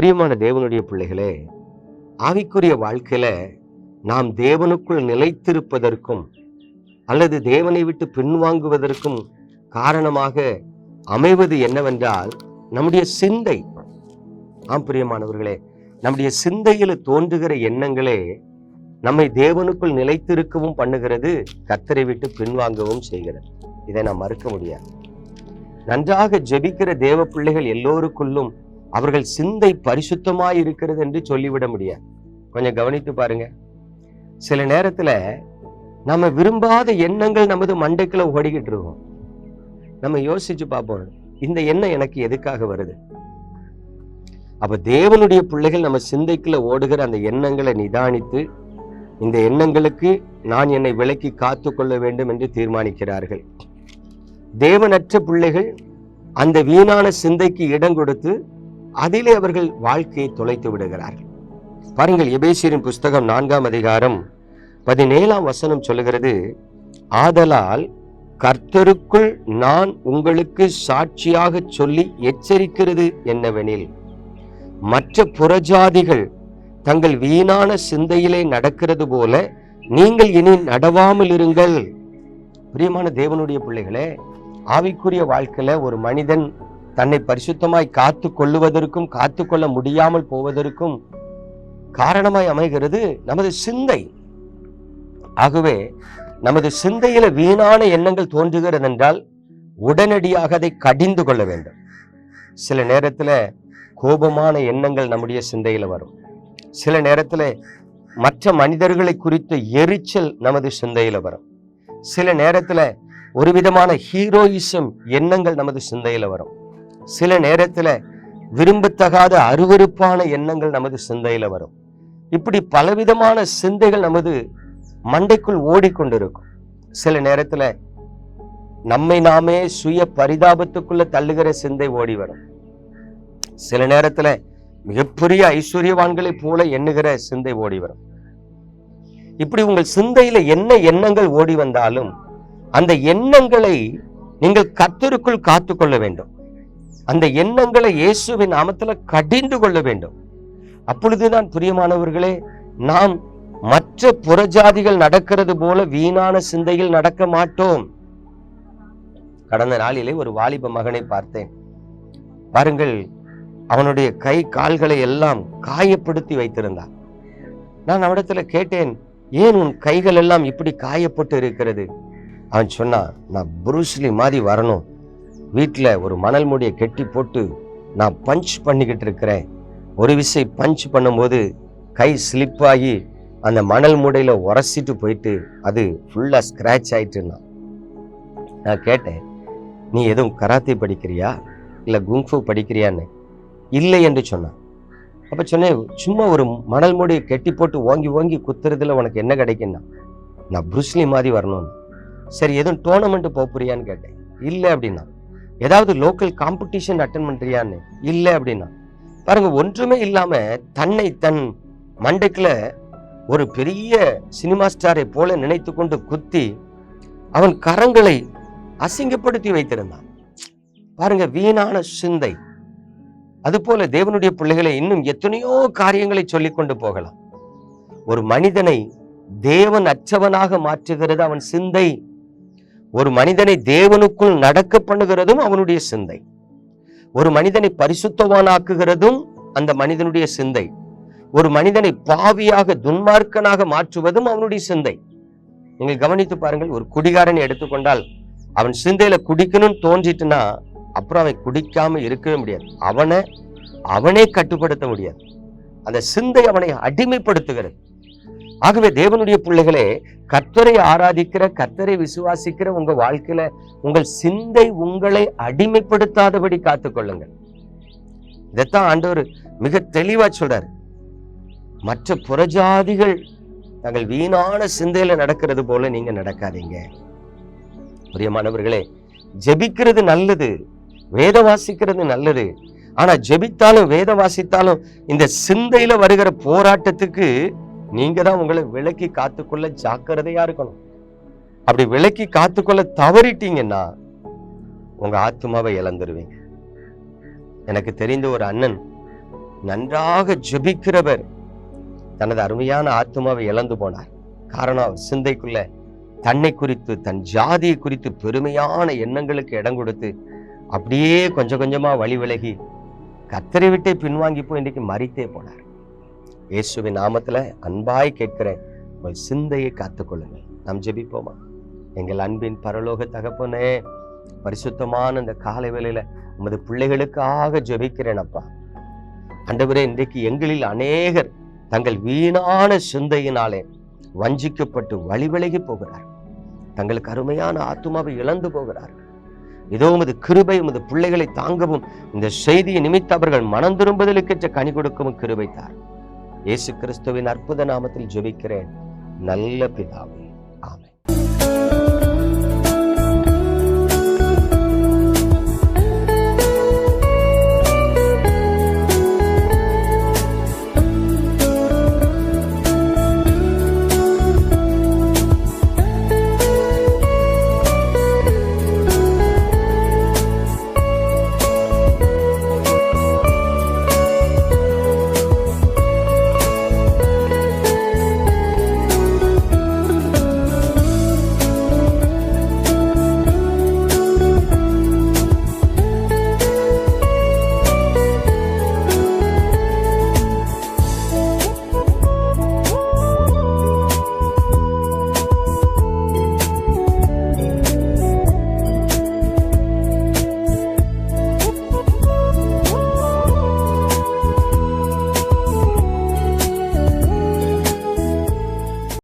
பிரியமான தேவனுடைய பிள்ளைகளே ஆவிக்குரிய வாழ்க்கையில நாம் தேவனுக்குள் நிலைத்திருப்பதற்கும் அல்லது தேவனை விட்டு பின்வாங்குவதற்கும் காரணமாக அமைவது என்னவென்றால் நம்முடைய சிந்தை. ஆம் பிரியமானவர்களே நம்முடைய சிந்தையில தோன்றுகிற எண்ணங்களே நம்மை தேவனுக்குள் நிலைத்திருக்கவும் பண்ணுகிறது கத்தரை விட்டு பின்வாங்கவும் செய்கிறது. இதை நாம் மறுக்க முடியாது. நன்றாக ஜெபிக்கிற தேவ பிள்ளைகள் எல்லோருக்குள்ளும் அவர்கள் சிந்தை பரிசுத்தமாய் இருக்கிறது என்று சொல்லிவிட முடியாது. கொஞ்சம் கவனித்து பாருங்க. சில நேரத்துல நம்ம விரும்பாத எண்ணங்கள் நமது மண்டைக்குள்ள ஓடிக்கிட்டு இருக்கோம். நம்ம யோசிச்சு பார்ப்போம் இந்த எண்ணம் எனக்கு எதுக்காக வருது? அப்ப தேவனுடைய பிள்ளைகள் நம்ம சிந்தைக்குள்ள ஓடுகிற அந்த எண்ணங்களை நிதானித்து இந்த எண்ணங்களுக்கு நான் என்னை விலக்கி காத்து கொள்ள வேண்டும் என்று தீர்மானிக்கிறார்கள். தேவனற்ற பிள்ளைகள் அந்த வீணான சிந்தைக்கு இடம் கொடுத்து அதிலே அவர்கள் வாழ்க்கையை தொலைத்து விடுகிறார்கள். பாருங்கள் எபேசியரின் புஸ்தகம் நான்காம் அதிகாரம் பதினேழாம் வசனம் சொல்லுகிறது ஆதலால் கர்த்தருக்குள் நான் உங்களுக்கு சாட்சியாக சொல்லி எச்சரிக்கிறது என்னவெனில் மற்ற புறஜாதிகள் தங்கள் வீணான சிந்தையிலே நடக்கிறது போல நீங்கள் இனி நடவாமல் இருங்கள். பிரியமான தேவனுடைய பிள்ளைகளே ஆவிக்குரிய வாழ்க்கையில ஒரு மனிதன் தன்னை பரிசுத்தமாய் காத்து கொள்ளுவதற்கும் காத்து கொள்ள முடியாமல் போவதற்கும் காரணமாய் அமைகிறது நமது சிந்தை. ஆகவே நமது சிந்தையில வீணான எண்ணங்கள் தோன்றுகிறது என்றால் உடனடியாக அதை கடிந்து கொள்ள வேண்டும். சில நேரத்தில் கோபமான எண்ணங்கள் நம்முடைய சிந்தையில வரும். சில நேரத்தில் மற்ற மனிதர்களை குறித்த எரிச்சல் நமது சிந்தையில வரும். சில நேரத்தில் ஒரு விதமான ஹீரோயிசம் எண்ணங்கள் நமது சிந்தையில வரும். சில நேரத்துல விரும்பத்தகாத அருவருப்பான எண்ணங்கள் நமது சிந்தையில வரும். இப்படி பலவிதமான சிந்தைகள் நமது மண்டைக்குள் ஓடிக்கொண்டிருக்கும். சில நேரத்துல நம்மை நாமே சுய பரிதாபத்துக்குள்ள தள்ளுகிற சிந்தை ஓடி வரும். சில நேரத்துல மிகப்பெரிய ஐஸ்வர்யவான்களைப் போல எண்ணுகிற சிந்தை ஓடி வரும். இப்படி உங்கள் சிந்தையில என்ன எண்ணங்கள் ஓடி வந்தாலும் அந்த எண்ணங்களை நீங்கள் கத்தருக்குள் காத்து கொள்ள வேண்டும். அந்த எண்ணங்களை இயேசுவின் நாமத்தில் கடிந்து கொள்ள வேண்டும். அப்பொழுதுதான் பிரியமானவர்களே நாம் மற்ற புறஜாதிகள் நடக்கிறது போல வீணான சிந்தையில் நடக்க மாட்டோம். கடந்த நாளிலே ஒரு வாலிப மகனை பார்த்தேன். பாருங்கள் அவனுடைய கை கால்களை எல்லாம் காயப்படுத்தி வைத்திருந்தான் நான் அவனிடத்துல கேட்டேன் ஏன் உன் கைகள் எல்லாம் இப்படி காயப்பட்டு இருக்கிறது? அவன் சொன்னான் நான் புருஸ்லி மாதிரி வரணும். வீட்டில் ஒரு மணல் மூடியை கெட்டி போட்டு நான் பஞ்ச் பண்ணிக்கிட்டு இருக்கிறேன். ஒரு விசை பஞ்ச் பண்ணும்போது கை ஸ்லிப் ஆகி அந்த மணல் மூடையில் உரசிட்டு போயிட்டு அது ஃபுல்லாக ஸ்க்ராட்ச் ஆயிட்டுன்னா. நான் கேட்டேன் நீ எதுவும் கராத்தே படிக்கிறியா? இல்லை குங்ஃபு படிக்கிறியான்னு? இல்லை என்று சொன்னான். அப்போ சொன்னேன் சும்மா ஒரு மணல் மூடியை கெட்டி போட்டு ஓங்கி ஓங்கி குத்துறதுல உனக்கு என்ன கிடைக்குன்னா நான் புருஸ்லி மாதிரி வரணும்னு. சரி எதுவும் டோர்னமெண்ட் போறியான்னு கேட்டேன். இல்லை அப்படின்னா. ஏதாவது லோக்கல் காம்படிஷன் அட்டன் பண்ணுறியான்னு இல்லை அப்படின்னா. பாருங்க ஒன்றுமே இல்லாமல் தன்னை தன் மண்டைக்கில் ஒரு பெரிய சினிமா ஸ்டாரை போல நினைத்து கொண்டு குத்தி அவன் கரங்களை அசிங்கப்படுத்தி வைத்திருந்தான். பாருங்க வீணான சிந்தை. அதுபோல தேவனுடைய பிள்ளைகளை இன்னும் எத்தனையோ காரியங்களை சொல்லி கொண்டு போகலாம். ஒரு மனிதனை தேவன் அச்சவனாக மாற்றுகிறது அவன் சிந்தை. ஒரு மனிதனை தேவனுக்குள் நடக்க பண்ணுகிறதும் அவனுடைய சிந்தை. ஒரு மனிதனை பரிசுத்தவானாக்குகிறதும் அந்த மனிதனுடைய சிந்தை. ஒரு மனிதனை பாவியாக துன்மார்க்கனாக மாற்றுவதும் அவனுடைய சிந்தை. நீங்கள் கவனித்து பாருங்கள் ஒரு குடிகாரனை எடுத்துக்கொண்டால் அவன் சிந்தையில குடிக்கணும்னு தோன்றிட்டுனா அப்புறம் அவன் குடிக்காம இருக்கவே முடியாது. அவனை அவனே கட்டுப்படுத்த முடியாது. அந்த சிந்தை அவனை அடிமைப்படுத்துகிறது. ஆகவே தேவனுடைய பிள்ளைகளே கர்த்தரை ஆராதிக்கிற கர்த்தரை விசுவாசிக்கிற உங்க வாழ்க்கையில உங்கள் சிந்தை உங்களை அடிமைப்படுத்தாதபடி காத்துக்கொள்ளுங்கள். இதைத்தான் ஆண்டவர் மிக தெளிவா சொல்றாரு. மற்ற புறஜாதிகள் தங்கள் வீணான சிந்தையில நடக்கிறது போல நீங்க நடக்காதீங்க. பிரியமானவர்களே ஜெபிக்கிறது நல்லது வேத வாசிக்கிறது நல்லது. ஆனா ஜெபித்தாலும் வேத வாசித்தாலும் இந்த சிந்தையில வருகிற போராட்டத்துக்கு நீங்க தான் உங்களை விலக்கி காத்துக்கொள்ள ஜாக்கிரதையா இருக்கணும். அப்படி விலக்கி காத்துக்கொள்ள தவறிட்டீங்கன்னா உங்க ஆத்மாவை இழந்துருவீங்க. எனக்கு தெரிந்த ஒரு அண்ணன் நன்றாக ஜெபிக்கிறவர் தனது அருமையான ஆத்மாவை இழந்து போனார். காரணம் சிந்தைக்குள்ள தன்னை குறித்து தன் ஜாதியை குறித்து பெருமையான எண்ணங்களுக்கு இடம் கொடுத்து அப்படியே கொஞ்சம் கொஞ்சமா வழி விலகி கத்தரை விட்டே பின்வாங்கி போய் இன்றைக்கு மறித்தே போனார். இயேசுவின் நாமத்தில் அன்பாய் கேட்கிறேன். உங்கள் சிந்தையை காத்துக்கொள்ளுங்கள். நாம் ஜெபிப்போமா? எங்கள் அன்பின் பரலோக தகப்பனே பரிசுத்தமான இந்த காலை வேளையில உமது பிள்ளைகளுக்காக ஜெபிக்கிறேன் அப்பா. இன்றைக்கு எங்களில் அநேகர் தங்கள் வீணான சிந்தையினாலே வஞ்சிக்கப்பட்டு வழிவிலகி போகிறார். தங்களுக்கு அருமையான ஆத்துமாவை இழந்து போகிறார். இதோ உமது கிருபை உமது பிள்ளைகளை தாங்கவும் இந்த செய்தியை நிமித்த அவர்கள் மனம் திரும்புதலுக்கு கனி கொடுக்கவும் கிருபை தார். இயேசு கிறிஸ்துவின் அற்புத நாமத்தில் ஜெபிக்கிறேன். நல்ல பிதாவே. ஆமென்.